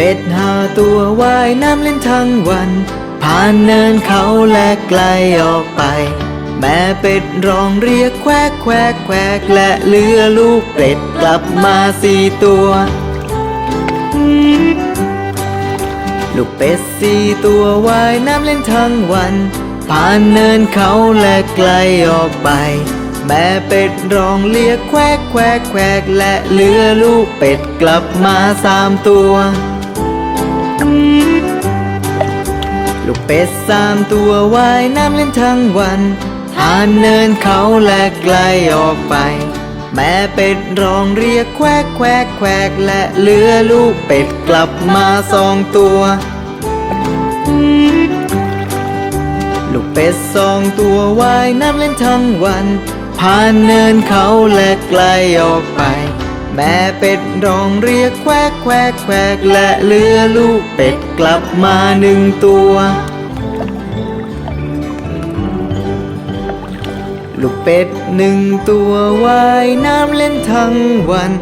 เป็ดหาตัวว่ายน้ำเล่นทั้งวัน ผ่านเนินเขาและไกลออกไป แม่เป็ดร้องเรียกแควกแควกแควกและเลือลูกเป็ดกลับมาสี่ตัวลูกเป็ดสี่ตัวว่ายน้ำเล่นทั้งวัน ผ่านเนินเขาและไกลออกไป แม่เป็ดร้องเรียกแควกแควกแควกและเหลือลูกเป็ดกลับมาสามตัว ลูกเป็ดสามตัวว่ายน้ำเล่นทั้งวันผ่านเนินเขาและไกลออกไป แม่เป็ดร้องเรียกแควกแควกแควกและเหลือลูกเป็ดกลับมาสองตัว ลูกเป็ดสองตัวว่ายน้ำเล่นทั้งวัน ผ่านเนินเขาและไกลออกไป แม่เป็ดร้องเรียกแควกแควกแควกและเหลือลูกเป็ดกลับมาหนึ่งตัว ลูกเป็ดหนึ่งตัวว่ายน้ำเล่นทั้งวัน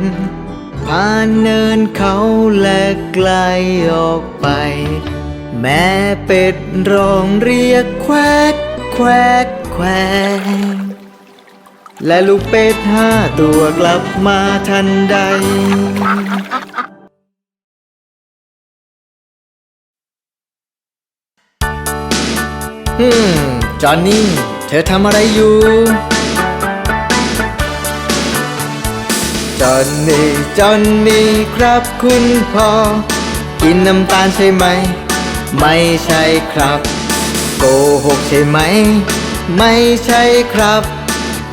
ผ่านเนินเขาและไกลออกไป แม่เป็ดร้องเรียกแควกแควกแควก และลูกเป็ดห้าตัวกลับมาทันใด ฮึมจอนนี่ เธอทำอะไรอยู่ จอนนี่ จอนนี่ ครับคุณพ่อ กินน้ำตาลใช่ไหม ไม่ใช่ครับ โกหกใช่ไหม ไม่ใช่ครับ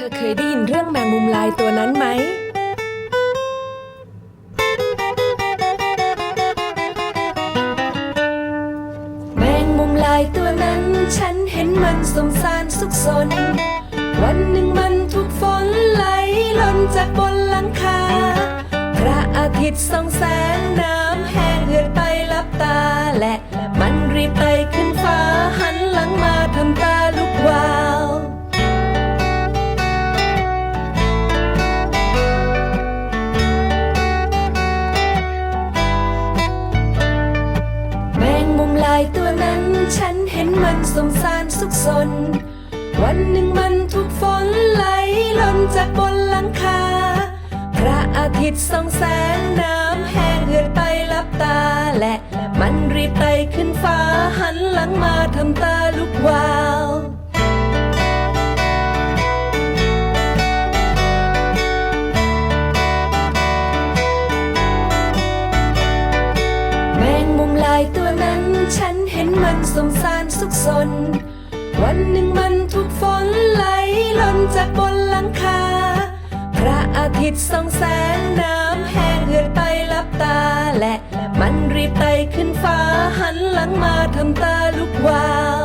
ธอเคยได้ยินเรื่องแมงมุมลายตัวนั้นไหม แมงมุมลายตัวนั้น ฉันเห็นมันสมสารสุขสน วันหนึ่งมันถูกฝนไหลหล่นจากบนหลังคา พระอาทิตย์ส่องแสงน้ำแห้งเหือดไปลับตาและมันรีบไปขึ้นฟ้าหันหลังมาทำตา สมสารสุขสน วันหนึ่งมันถูกฝนไหลหล่นจากบนหลังคา พระอาทิตย์ส่องแสงน้ำแห้งเหือดไปลับตาและมันรีบไปขึ้นฟ้าหันหลังมาทำตาลุกวาวแมงมุมลายตัวนั้นฉันเห็นมันสมสาร ขสน วันหนึ่งมันถูกฝนไหลหล่นจากบนหลังคา พระอาทิตย์ส่องแสงน้ำแห้งเหือดไปลับตาและมันรีบไปขึ้นฟ้าหันหลังมาทำตาลุกวาว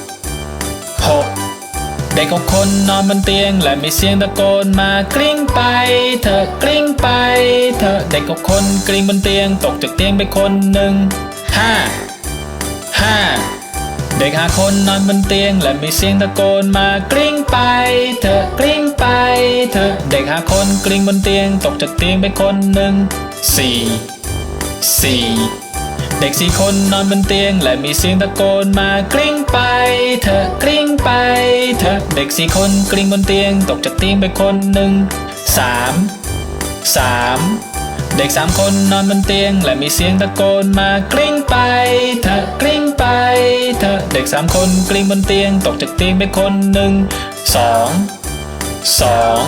เด็กหกคนนอนบนเตียง และมีเสียงตะโกนมากลิ้งไปเถอกลิ้งไปเถอเด็กหกคนกลิ้งบนเตียง ตกจากเตียงไปคนหนึ่งห้าห้าเด็กหาคนนอนบนเตียง และมีเสียงตะโกนมากลิ้งไปเถอกลิ้งไปเถอเด็กหาคนกลิ้งบนเตียง ตกจากเตียงไปคนหนึ่งสี่สี่เด็กสี่คนนอนบนเตียง และมีเสียงตะโกนมากลิ้งไปเถอกลิ้งไป เถอะเด็กสี่คนกลิ้งบนเตียง ตกจากเตียงไปคนหนึ่งสามสามเด็กสามคนนอนบนเตียง และมีเสียงตะโกนมากลิ้งไปเถอะกลิ้งไปเถอะเด็กสามคนกลิ้งบนเตียง ตกจากเตียงไปคนหนึ่งสองสอง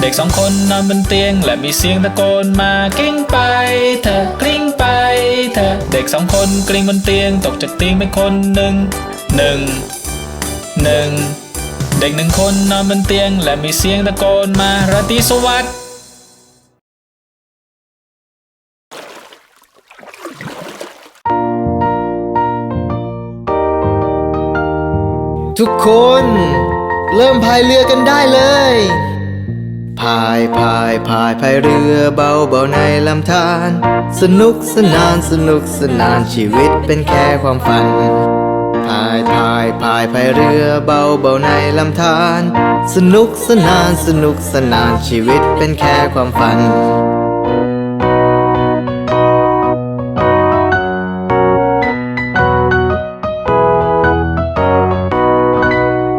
เด็กสองคนนอนบนเตียง และมีเสียงตะโกนมากลิ้งไปเถอะกลิ้งไปเถอะเด็กสองคนกลิ้งบนเตียง ตกจากเตียงไปคนหนึ่งหนึ่งหนึ่ง เด็กหนึ่งคนนอนบนเตียง และมีเสียงตะโกนมาราตรีสวัสดิ์ทุกคน เริ่มพายเรือกันได้เลยพายพายพายพายเรือเบาเบาในลำธารสนุกสนานสนุกสนานชีวิตเป็นแค่ความฝัน พายพายพายพายเรือเบาเบาในลำธารสนุกสนานสนุกสนานชีวิตเป็นแค่ความฝัน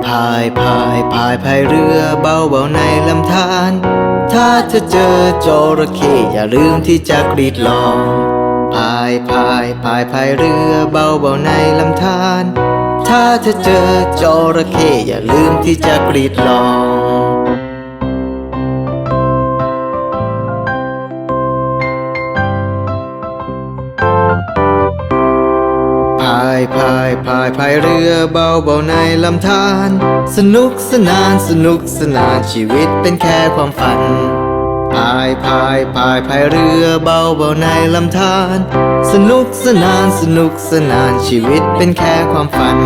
พายพายพายพายเรือเบาเบาในลำธารถ้าเธอเจอจระเข้อย่าลืมที่จะกรีดลองพายพายพายพายเรือเบาเบาในลำธาร ถ้าเธอเจอจระเข้อย่าลืมที่จะกรีดลองพายพายพายพายเรือเบาเบาในลำธารสนุกสนานสนุกสนานชีวิตเป็นแค่ความฝัน พายพายพายพายเรือเบาเบาในลำธารสนุกสนานสนุกสนานชีวิตเป็นแค่ความฝัน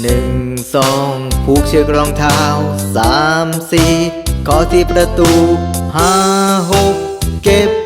หนึ่งสองผูกเชือกรองเท้าสามสี่ขอที่ประตูห้าหกเก็บ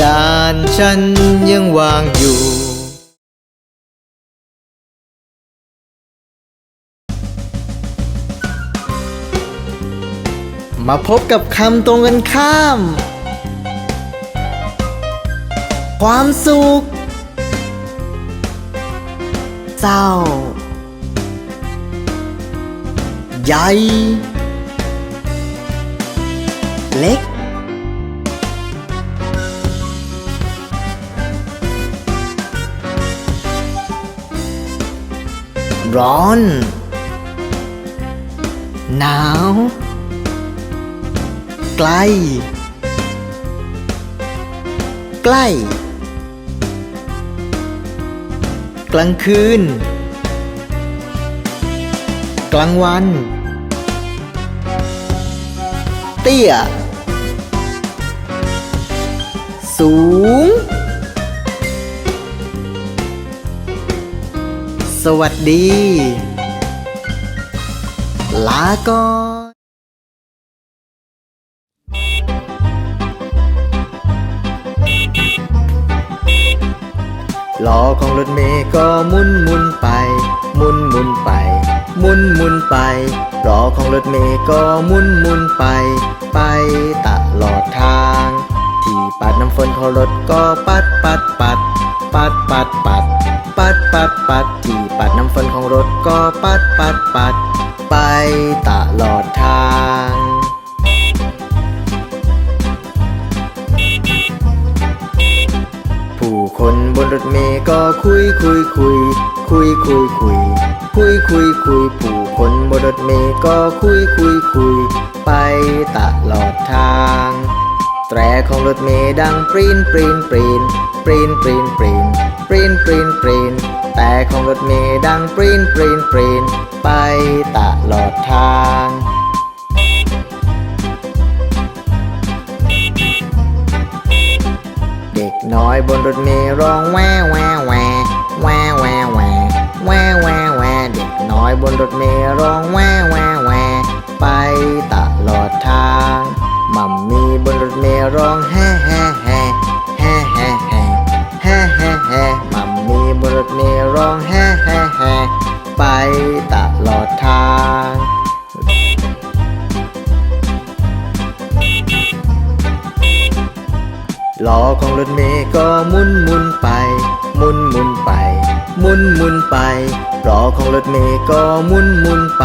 จานฉันยังวางอยู่มาพบกับคำตรงกันข้าม ความสุข เศร้า ใหญ่ เล็ก ร้อน หนาว ไกล ใกล้ กลางคืน กลางวัน เตี้ย สูง สวัสดี ลาก่อนล้อของรถเมย์ก็หมุนหมุนไปหมุนหมุนไปหมุนหมุนไปล้อของรถเมย์ก็หมุนหมุนไป ไปตลอดทาง ที่ปัดน้ำฝนของรถก็ปัดปัดปัด ปัดปัดปัดปั ดปัดปัดที่ปัดน้ำฝนของรถก็ปัดปัดปัด ไปตลอดทางผู้คนบนรถเมย์ก็คุยคุยคุย คุยคุยคุย คุยคุยคุยผู้คนบนรถเมย์ก็คุยคุยคุย ไปตลอดทาง แตรของรถเมย์ดังปรีนปรีนปรีนปรีนปรีนปรีนปรีนปรีนปรีน แต่ของรถเมย์ดังปรีนปรีนปรีนไปตลอดทางเด็กน้อยบนรถเมล์ร้องแวแวแวแวแวแวแวแวแวเด็กน้อยบนรถเมล์ร้องแวแวแวไปตลอดทางมัมมี่บนรถเมล์ร้องแฮ่ เมย์ก็มุนมุนไป